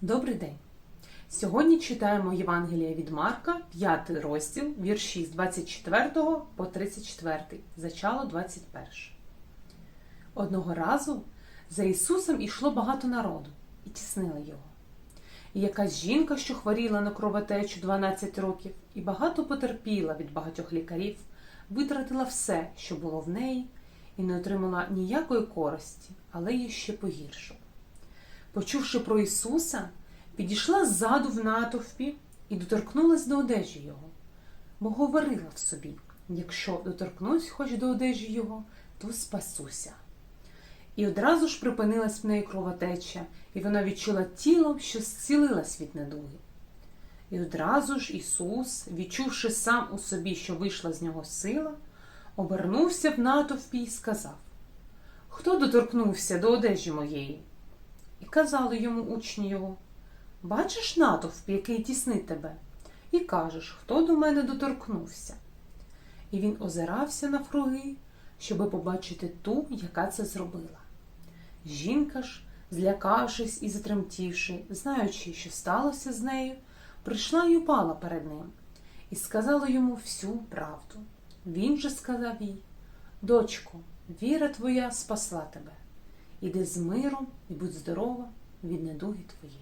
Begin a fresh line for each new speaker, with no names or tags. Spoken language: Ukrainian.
Добрий день! Сьогодні читаємо Євангелія від Марка, 5 розділ, вірші з 24 по 34, зачало 21. Одного разу за Ісусом ішло багато народу і тіснили його. І якась жінка, що хворіла на кровотечу 12 років, і багато потерпіла від багатьох лікарів, витратила все, що було в неї, і не отримала ніякої користі, але їй ще погіршило. Почувши про Ісуса, підійшла ззаду в натовпі і доторкнулась до одежі Його, бо говорила в собі: якщо доторкнусь хоч до одежі Його, то спасуся. І одразу ж припинилась в неї кровотеча, і вона відчула тілом, що зцілилась від недуги. І одразу ж Ісус, відчувши сам у собі, що вийшла з нього сила, обернувся в натовпі і сказав: Хто доторкнувся до одежі моєї? І казали йому учні його: Бачиш натовп, який тіснить тебе, і кажеш, хто до мене доторкнувся. І він озирався навкруги, щоби побачити ту, яка це зробила. Жінка ж, злякавшись і затремтівши, знаючи, що сталося з нею, прийшла й упала перед ним і сказала йому всю правду. Він же сказав їй: Дочко, віра твоя спасла тебе. Іди з миром і будь здорова від недуги твоєї.